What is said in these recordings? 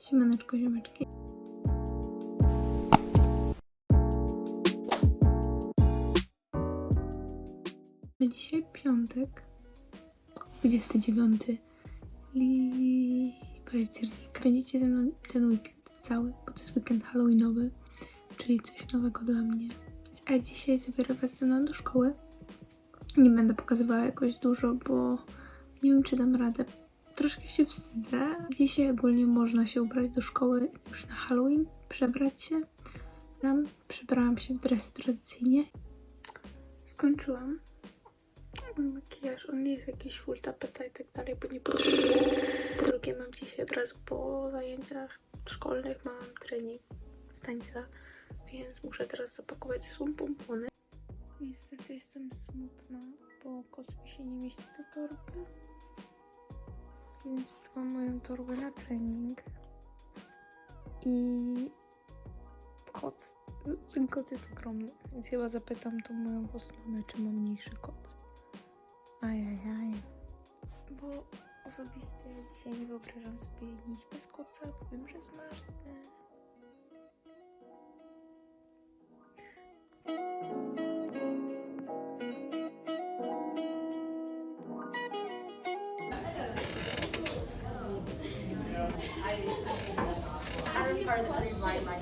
Siemaneczko, ziomeczki. Dzisiaj piątek, 29 li... października. Będziecie ze mną ten weekend cały, bo to jest weekend halloweenowy, czyli coś nowego dla mnie. A dzisiaj zabiorę was ze mną do szkoły. Nie będę pokazywała jakoś dużo, bo nie wiem, czy dam radę. Troszkę się wstydzę. Dzisiaj ogólnie można się ubrać do szkoły już na Halloween, przebrać się. Tam przebrałam się w dresy tradycyjnie. Skończyłam. Mój makijaż, on nie jest jakiś full tapeta i tak dalej, bo nie potrzebuję. Po drugie mam dzisiaj od razu po zajęciach szkolnych mam trening z tańca, więc muszę teraz zapakować swą pompony. Niestety jestem smutna, bo kot mi się nie mieści do torby. Więc mam moją torbę na trening. I kot. Ten kot jest ogromny, więc chyba zapytam tą moją postronę, czy ma mniejszy kot. Ajajaj. Bo osobiście dzisiaj nie wyobrażam sobie iść bez koca, bo wiem, że zmarznę. part of the reason why my.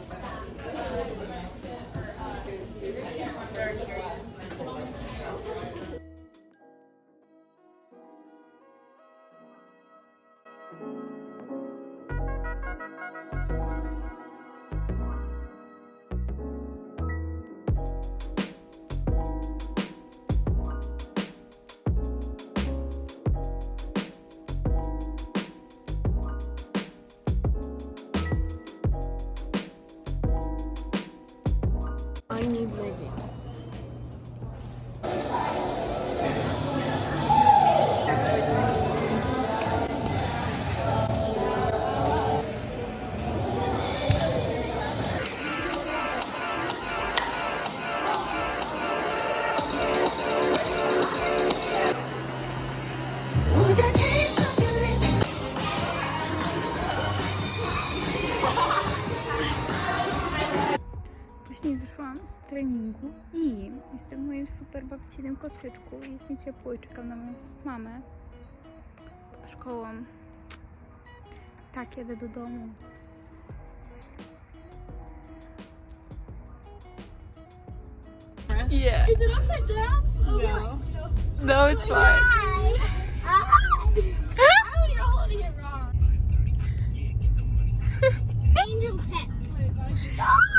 Babcinym kocyczku. Jest mi ciepło i czekam na moją mamę pod szkołą. Tak, jadę do domu. Yeah. Is it upside down? No. No, it's fine. Oh. Angel pets.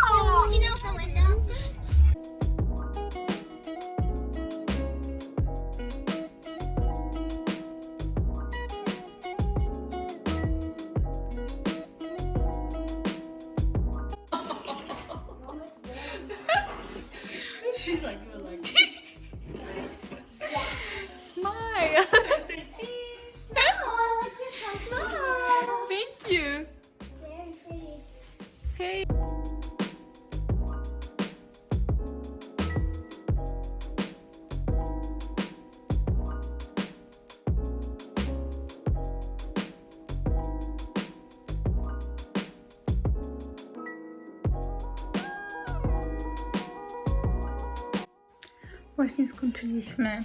Właśnie skończyliśmy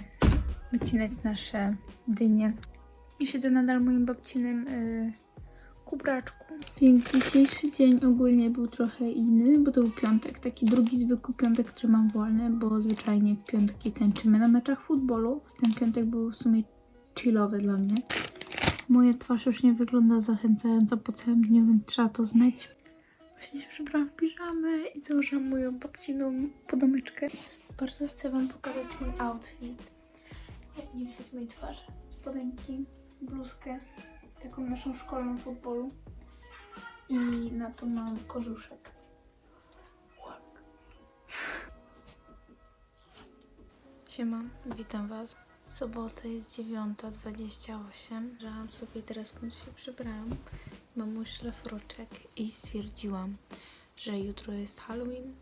wycinać nasze dynie. I siedzę nadal w moim babcinym y, kubraczku. Więc dzisiejszy dzień ogólnie był trochę inny, bo to był piątek, taki drugi zwykły piątek, który mam wolny, bo zwyczajnie w piątki tańczymy na meczach futbolu. Ten piątek był w sumie chillowy dla mnie. Moja twarz już nie wygląda zachęcająco po całym dniu, więc trzeba to zmyć. Właśnie się przebrałam w piżamę i założyłam moją babciną podomyczkę. Bardzo chcę Wam pokazać mój outfit. Jak nie widać mojej twarzy. Spodenki, bluzkę, taką naszą szkolną futbolu. I na to mam kożuszek. Siema, witam Was. Sobota jest 9.28. Żałam sobie teraz w się przebrałam. Mam mój szlafroczek i stwierdziłam, że jutro jest Halloween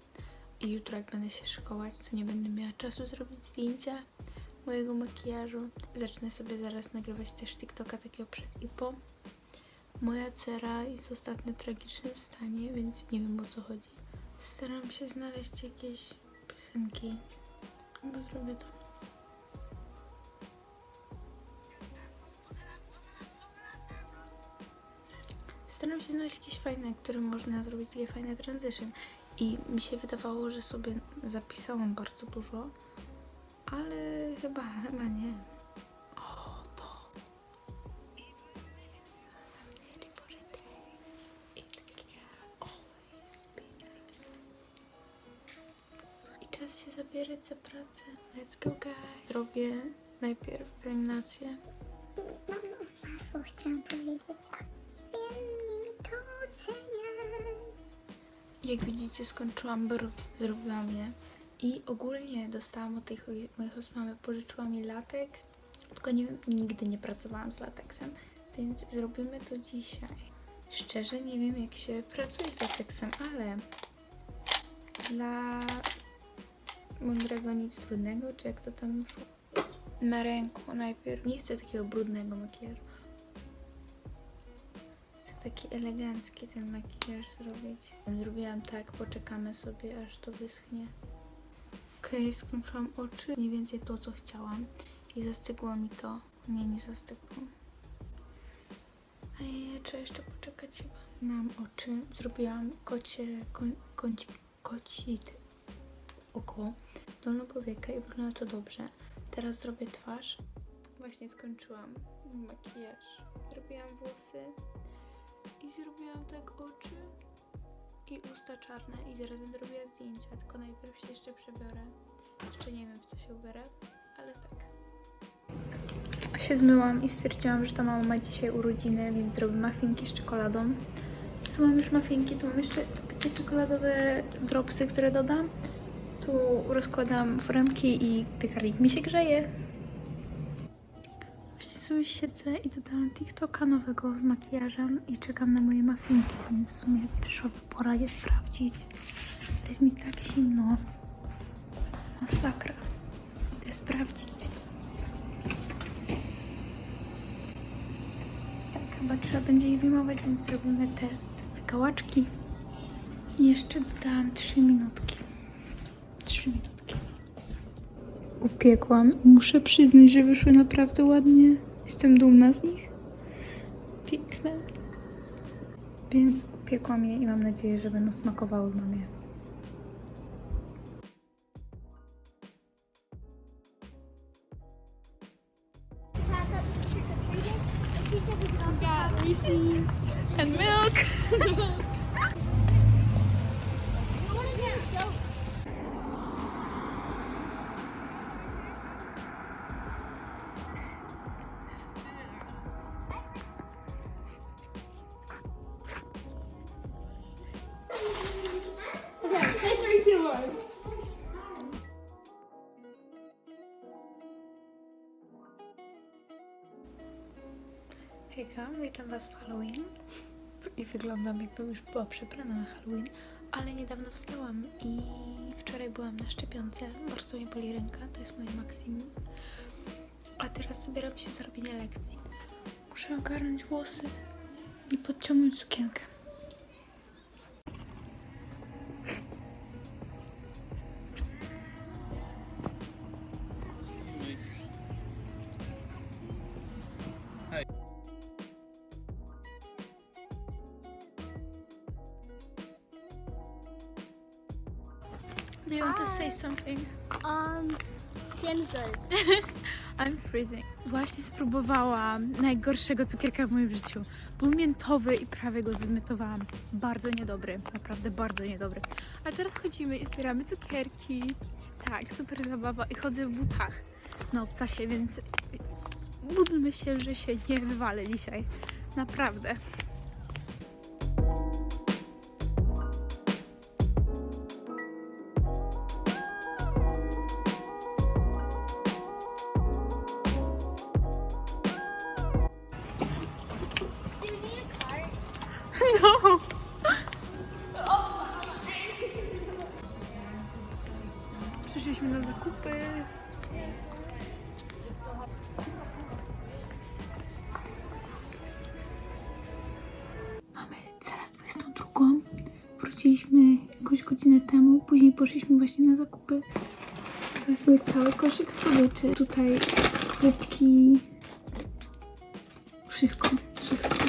i jutro jak będę się szkołać, to nie będę miała czasu zrobić zdjęcia mojego makijażu. Zacznę sobie zaraz nagrywać też TikToka takiego przed i po. Moja cera jest w tragicznym stanie, więc nie wiem o co chodzi. Staram się znaleźć jakieś piosenki, bo zrobię to. Staram się znaleźć jakieś fajne, którym można zrobić takie fajne transition. I mi się wydawało, że sobie zapisałam bardzo dużo, ale chyba, chyba nie. O, to. I czas się zabierać za pracę. Let's go, guys. Zrobię najpierw pielęgnację. Mam hasło, chciałam powiedzieć. Jak widzicie, skończyłam brw, zrobiłam je. I ogólnie dostałam od tych moich osmamy, pożyczyła mi lateks. Tylko nie nigdy nie pracowałam z lateksem, więc zrobimy to dzisiaj. Szczerze nie wiem, jak się pracuje z lateksem, ale dla mądrego nic trudnego, czy jak to tam. Na ręku najpierw. Nie chcę takiego brudnego makijażu. Taki elegancki ten makijaż zrobić. Zrobiłam tak, poczekamy sobie aż to wyschnie. Okej, skończyłam oczy. Mniej więcej to, co chciałam. I zastygło mi to. Nie, nie zastygło. Ja trzeba jeszcze poczekać chyba. Mam oczy. Zrobiłam kocie, koń, kącik, kocit oko, dolną powiekę i wygląda to dobrze. Teraz zrobię twarz. Właśnie skończyłam makijaż. Zrobiłam włosy i zrobiłam tak oczy i usta czarne i zaraz będę robiła zdjęcia, tylko najpierw się jeszcze przebiorę. Jeszcze nie wiem w co się ubiorę, ale tak. Się zmyłam i stwierdziłam, że ta mama ma dzisiaj urodziny, więc zrobię muffinki z czekoladą. Tu mam już muffinki, tu mam jeszcze takie czekoladowe dropsy, które dodam. Tu rozkładam foremki i piekarnik mi się grzeje. Sobie siedzę i dodałam TikToka nowego z makijażem i czekam na moje muffinki, więc w sumie przyszła pora je sprawdzić. Jest mi tak zimno. Masakra. Idę sprawdzić. Tak, chyba trzeba będzie je wyjmować, więc zrobimy test wykałaczki. I jeszcze dodałam 3 minutki. 3 minutki. Upiekłam muszę przyznać, że wyszły naprawdę ładnie. Jestem dumna z nich. Piękne. Więc upiekłam je i mam nadzieję, że będą smakowały mamie. And she Hejka, witam Was w Halloween. I wyglądam jakbym już była przebrana na Halloween, ale niedawno wstałam i wczoraj byłam na szczepionce. Bardzo mnie boli ręka, to jest moje maksimum. A teraz zabieram się za robienie lekcji. Muszę ogarnąć włosy i podciągnąć sukienkę. Do you want to say something? Um, good. I'm freezing. Właśnie spróbowałam najgorszego cukierka w moim życiu. Był miętowy i prawie go zwymytowałam. Bardzo niedobry, naprawdę bardzo niedobry. A teraz chodzimy i zbieramy cukierki. Tak, super zabawa i chodzę w butach na obcasie, więc módlmy się, że się nie wywalę dzisiaj. Naprawdę. Wróciliśmy jakąś godzinę temu, później poszliśmy właśnie na zakupy. To jest mój cały koszyk słodyczy. Tutaj kubki, wszystko, wszystko.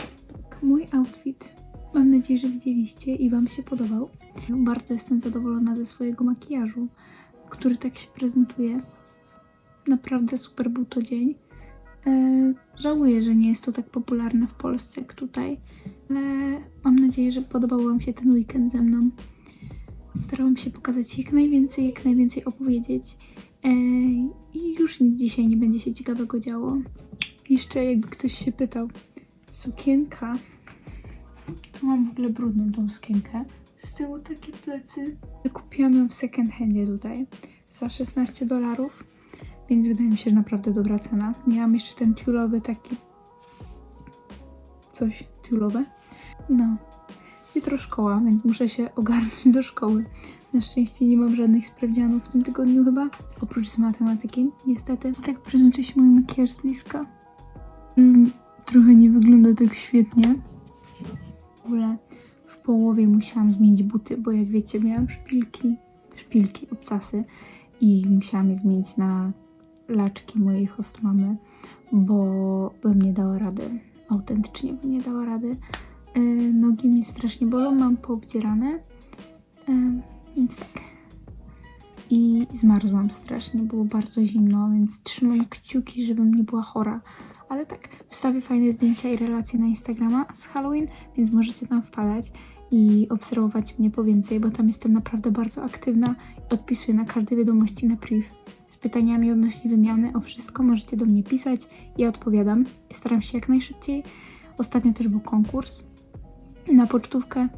Mój outfit. Mam nadzieję, że widzieliście i Wam się podobał. Bardzo jestem zadowolona ze swojego makijażu, który tak się prezentuje. Naprawdę super był to dzień. E, żałuję, że nie jest to tak popularne w Polsce jak tutaj, ale mam nadzieję, że podobał Wam się ten weekend ze mną. Starałam się pokazać jak najwięcej, jak najwięcej opowiedzieć. E, I już nic dzisiaj nie będzie się ciekawego działo. Jeszcze jakby ktoś się pytał, sukienka. Mam w ogóle brudną tą sukienkę. Z tyłu takie plecy. Kupiłam ją w second handzie tutaj za 16 dolarów, więc wydaje mi się, że naprawdę dobra cena. Miałam jeszcze ten tiulowy taki coś tiulowe. No. Jutro szkoła, więc muszę się ogarnąć do szkoły. Na szczęście nie mam żadnych sprawdzianów w tym tygodniu chyba, oprócz z matematyki, niestety. Tak prezentuje się mój makijaż z bliska. Mm, trochę nie wygląda tak świetnie. W ogóle w połowie musiałam zmienić buty, bo jak wiecie miałam szpilki, szpilki, obcasy i musiałam je zmienić na laczki mojej host mamy, bo bym nie dała rady. Autentycznie bym nie dała rady. Yy, nogi mi strasznie bolą, mam poobdzierane, yy, więc tak. I zmarzłam strasznie, było bardzo zimno, więc trzymam kciuki, żebym nie była chora. Ale tak, wstawię fajne zdjęcia i relacje na Instagrama z Halloween, więc możecie tam wpadać i obserwować mnie po więcej, bo tam jestem naprawdę bardzo aktywna i odpisuję na każde wiadomości na priv pytaniami odnośnie wymiany. O wszystko możecie do mnie pisać, ja odpowiadam. Staram się jak najszybciej. Ostatnio też był konkurs na pocztówkę.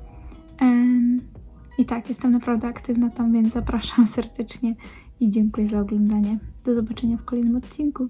I tak, jestem naprawdę aktywna tam, więc zapraszam serdecznie i dziękuję za oglądanie. Do zobaczenia w kolejnym odcinku.